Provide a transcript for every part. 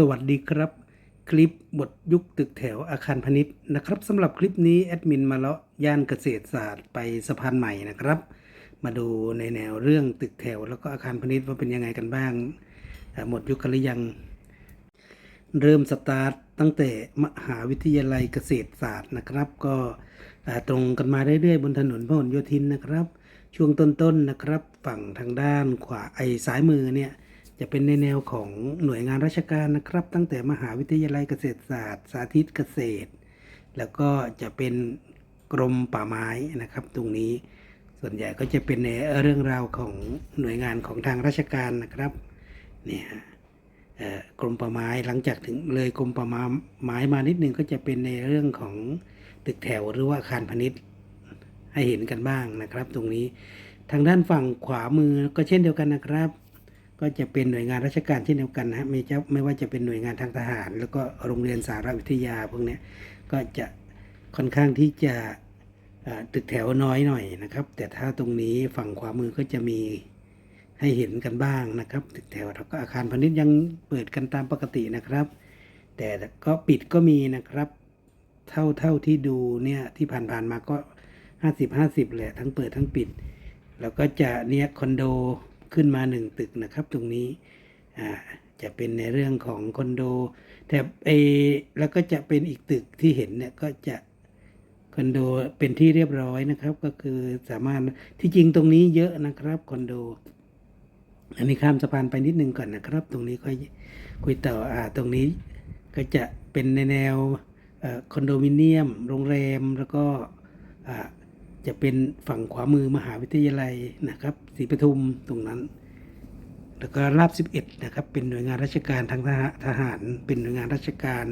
สวัสดีครับ คลิปบทยุคตึกแถวอาคารพาณิชย์นะครับสำหรับคลิปนี้แอดมินมาเลาะย่านเกษตรศาสตร์ไปสะพานใหม่นะครับ มาดูในแนวเรื่องตึกแถวแล้วก็อาคารพาณิชย์ว่าเป็นยังไงกันบ้างหมดยุคกันหรือยัง เริ่มสตาร์ทตั้งแต่มหาวิทยาลัยเกษตรศาสตร์นะครับ ก็ตรงกันมาเรื่อยๆบนถนนพหลโยธินนะครับ ช่วงต้นๆนะครับ ฝั่งทางด้านขวาไอ้ซ้ายมือเนี่ย จะเป็นในแนวของหน่วยงานราชการนะครับ ตั้งแต่มหาวิทยาลัยเกษตรศาสตร์ สาธิตเกษตร แล้วก็จะเป็นกรมป่าไม้นะครับ ตรงนี้ส่วนใหญ่ก็จะเป็นในเรื่องราวของหน่วยงานของทางราชการนะครับเนี่ยกรมป่าไม้หลังจากถึงเลยกรมป่าไม้มานิดนึงก็จะเป็นในเรื่องของตึกแถวหรือว่าอาคารพาณิชย์ให้เห็นกันบ้างนะครับ ตรงนี้ทางด้านฝั่งขวามือก็เช่นเดียวกันนะครับ ก็จะเป็นหน่วยงานราชการเช่เดียวกันนะไม่จะไม่ว่าจะเป็นหน่วยงานทางทหาร แล้วก็โรงเรียนสารวิทยาพวกนี้ก็จะค่อนข้างที่จะตึกแถวน้อยหน่อยนะครับ แต่ถ้าตรงนี้ฝั่งขวามือก็จะมีให้เห็นกันบ้างนะครับ ตึกแถวแล้วก็อาคารพาณิชย์ยังเปิดกันตามปกตินะครับ แต่ก็ปิดก็มีนะครับ เท่าเท่าที่ดูเนี่ยที่ผ่านๆมาก็ห้าสิบห้าสิบแหละทั้งเปิดทั้งปิด แล้วก็จะเนี่ยคอนโด ขึ้นมาหนึ่งตึกนะครับ ตรงนี้อ่าจะเป็นในเรื่องของคอนโดแถบเอแล้วก็จะเป็นอีกตึกที่เห็นเนี่ยก็จะคอนโดเป็นที่เรียบร้อยนะครับ ก็คือสามารถที่จริงตรงนี้เยอะนะครับคอนโด อันนี้ข้ามสะพานไปนิดนึงก่อนนะครับ ตรงนี้ค่อยคุยต่ออ่าตรงนี้ก็จะเป็นในแนวคอนโดมิเนียม โรงแรมแล้วก็อ่า จะเป็นฝั่งขวามือมหาวิทยาลัยนะครับศรีปทุมตรงนั้น แล้วก็ราบ 11 นะครับ เป็นหน่วยงานราชการทางทหาร เป็นหน่วยงานราชการ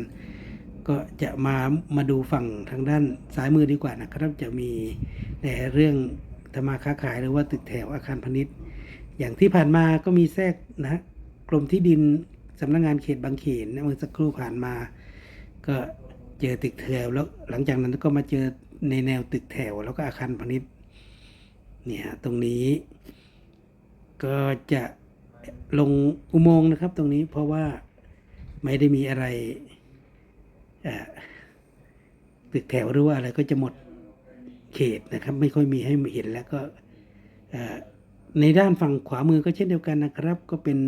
ก็จะมามาดูฝั่งทางด้านซ้ายมือดีกว่านะครับ จะมีแต่เรื่องธรรมาค้าขายหรือว่าตึกแถวอาคารพาณิชย์ อย่างที่ผ่านมาก็มีแทรกนะกรมที่ดินสำนักงานเขตบางเขนเมื่อสักครู่ผ่านมา ก็เจอตึกแถวแล้วหลังจากนั้นก็มาเจอ ในแนวตึกแถวแล้วก็อาคารพาณิชย์เนี่ยตรงนี้ ก็จะลงอุโมงค์นะครับ ตรงนี้เพราะว่าไม่ได้มีอะไรตึกแถวหรือว่าอะไรก็จะหมดเขตนะครับ ไม่ค่อยมีให้เห็นแล้วก็ในด้านฝั่งขวามือก็เช่นเดียวกันนะครับ ก็เป็น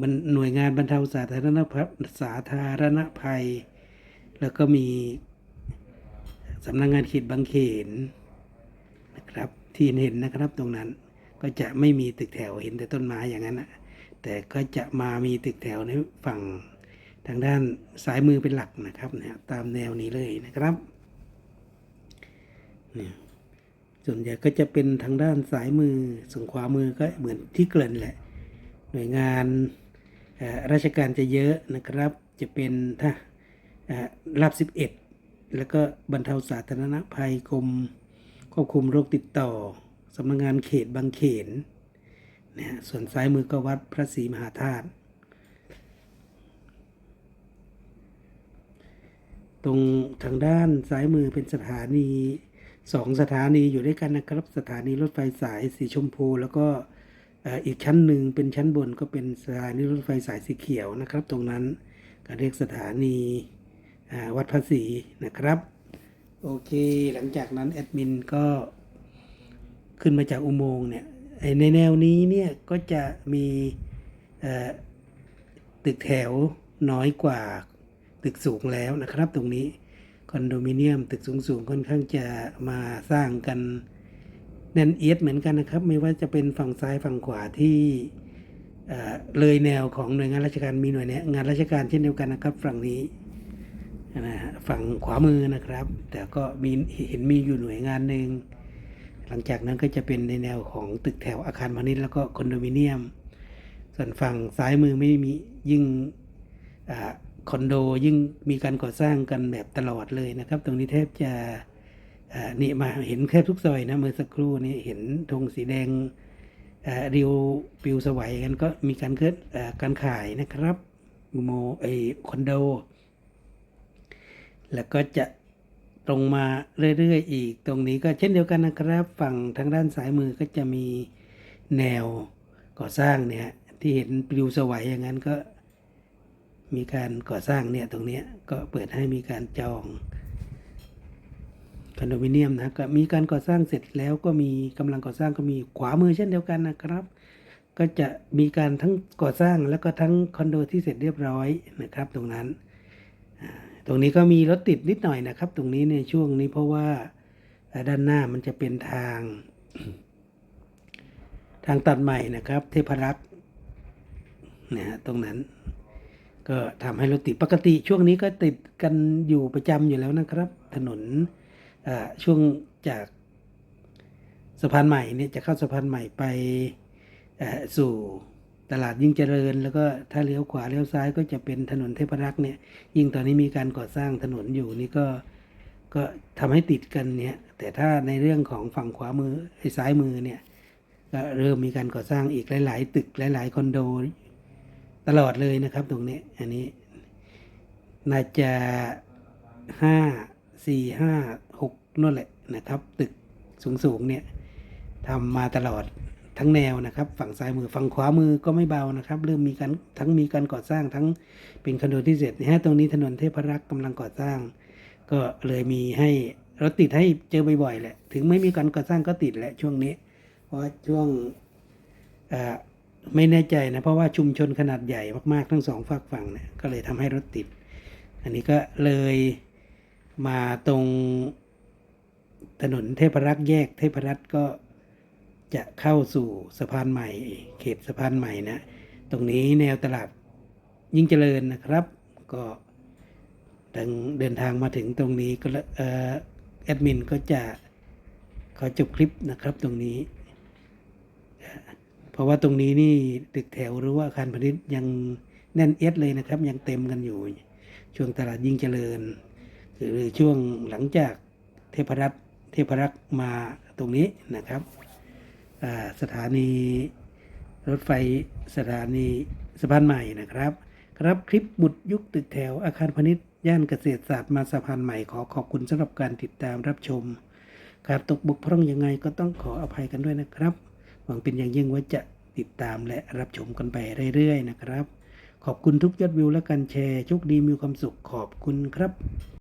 มันหน่วยงานบรรเทาสาธารณภัยสาธารณภัย แล้วก็มี สำนักงงานเขตบางเขนนะครับที่เห็นนะครับตรงนั้นก็จะไม่มีตึกแถวเห็นแต่ต้นไม้อย่างนั้นนะแต่ก็จะมามีตึกแถวในฝั่งทางด้านซ้ายมือเป็นหลักนะครับนี่ยตามแนวนี้เลยนะครับเนี่ยส่วนใหญ่ก็จะเป็นทางด้านซ้ายมือส่วนขวามือก็เหมือนที่เกริ่นแหละ หน่วยงานราชการจะเยอะนะครับ จะเป็นถ้าอ่ารับ11 แล้วก็บรรเทาสาธารณภัยกรมควบคุมโรคติดต่อสำนักงานเขตบางเขนนะฮะส่วนซ้ายมือก็วัดพระศรีมหาธาตุตรงทางด้านซ้ายมือเป็นสถานีสองสถานีอยู่ด้วยกันนะครับสถานีรถไฟสายสีชมพู แล้วก็อีกชั้นหนึ่งเป็นชั้นบนก็เป็นสถานีรถไฟสายสีเขียวนะครับ ตรงนั้นก็เรียกสถานี วัดภาษีนะครับ โอเคหลังจากนั้นแอดมินก็ขึ้นมาจากอุโมงค์เนี่ยไอ้ในแนวนี้เนี่ยก็จะมีตึกแถวน้อยกว่าตึกสูงแล้วนะครับตรงนี้คอนโดมิเนียมตึกสูงๆ ค่อนข้างจะมาสร้างกันแน่นเอียดเหมือนกันนะครับ ไม่ว่าจะเป็นฝั่งซ้ายฝั่งขวาที่เอ่อเลยแนวของหน่วยงานราชการมีหน่วยงานราชการเช่นเดียวกันนะครับ ฝั่งนี้ นะฮะฝั่งขวามือนะครับ แต่ก็มีเห็นมีอยู่หน่วยงานหนึ่งหลังจากนั้นก็จะเป็นในแนวของตึกแถวอาคารพาณิชย์แล้วก็คอนโดมิเนียม ส่วนฝั่งซ้ายมือไม่มียิ่งอคอนโดยิ่งมีการก่อสร้างกันแบบตลอดเลยนะครับ ตรงนี้แทบจะนี่มาเห็นแค่ทุกซอยนะเมื่อสักครู่นี้เห็นธงสีแดงริวปิวสวัยกันก็มีการเกิดอ่าการขายนะครับโมไอคอนโด แล้วก็จะตรงมาเรื่อยๆอีก ตรงนี้ก็เช่นเดียวกันนะครับ ฝั่งทางด้านซ้ายมือก็จะมีแนวก่อสร้างเนี่ยที่เห็นปลิวสวัยอย่างนั้นก็มีการก่อสร้างเนี่ยตรงนี้ก็เปิดให้มีการจองคอนโดมิเนียมนะก็มีการก่อสร้างเสร็จแล้วก็มีกำลังก่อสร้างก็มีขวามือเช่นเดียวกันนะครับ ก็จะมีการทั้งก่อสร้างแล้วก็ทั้งคอนโดที่เสร็จเรียบร้อยนะครับ ตรงนั้น ตรงนี้ก็มีรถติดนิดหน่อยนะครับ ตรงนี้ในช่วงนี้เพราะว่าด้านหน้ามันจะเป็นทาง ทางตัดใหม่นะครับ เทพรักษ์นะฮะตรงนั้น ก็ทำให้รถติดปกติ ช่วงนี้ก็ติดกันอยู่ประจำอยู่แล้วนะครับ ถนนช่วงจากสะพานใหม่เนี่ยจะเข้าสะพานใหม่ไปสู่ ตลาดยิ่งเจริญ แล้วก็ถ้าเลี้ยวขวาเลี้ยวซ้ายก็จะเป็นถนนเทพรักษ์เนี่ย ยิ่งตอนนี้มีการก่อสร้างถนนอยู่นี่ก็ก็ทำให้ติดกันเนี่ยแต่ถ้าในเรื่องของฝั่งขวามือไอ้ซ้ายมือเนี่ยก็เริ่มมีการก่อสร้างอีกหลาย ๆ ตึกหลาย ๆ คอนโด ตลอดเลยนะครับ ตรงนี้อันนี้น่าจะห้าสี่ห้าหกนั่นแหละนะครับ ตึกสูง ๆ เนี่ยทำมาตลอด ทั้งแนวนะครับ ฝั่งซ้ายมือฝั่งขวามือก็ไม่เบานะครับ เริ่มมีการทั้งมีการก่อสร้างทั้งเป็นคอนโดที่เสร็จนะฮะตรงนี้ถนนเทพรักษ์กำลังก่อสร้าง ก็เลยมีให้รถติดให้เจอบ่อยๆแหละถึงไม่มีการก่อสร้างก็ติดแหละช่วงนี้ เพราะช่วงไม่แน่ใจนะเพราะว่าชุมชนขนาดใหญ่มากๆทั้งสองฝากฝั่งเนี่ยก็เลยทำให้รถติด อันนี้ก็เลยมาตรงถนนเทพรักษ์แยกเทพรัตน์ก็ จะเข้าสู่สะพานใหม่ เขตสะพานใหม่นะ ตรงนี้แนวตลาดยิ่งเจริญนะครับ ก็ดังเดินทางมาถึงตรงนี้ก็แอดมินก็จะขอจบคลิปนะครับตรงนี้ เพราะว่าตรงนี้นี่ตึกแถวหรือว่าอาคารพาณิชย์ยังแน่นเอียดเลยนะครับ ยังเต็มกันอยู่ ช่วงตลาดยิ่งเจริญ หรือช่วงหลังจากเทพรัตน์เทพรักษ์มาตรงนี้นะครับ สถานีรถไฟสถานีสะพานใหม่นะครับ ครับคลิปบุตรยุคตึกแถวอาคารพาณิชย์ย่านเกษตรศาสตร์มาสะพานใหม่ขอขอบคุณสำหรับการติดตามรับชมขาดตกบกพร่องยังไงก็ต้องขออภัยกันด้วยนะครับ หวังเป็นอย่างยิ่งว่าจะติดตามและรับชมกันไปเรื่อยๆนะครับ ขอบคุณทุกยอดวิวและการแชร์โชคดีมีความสุขขอบคุณครับ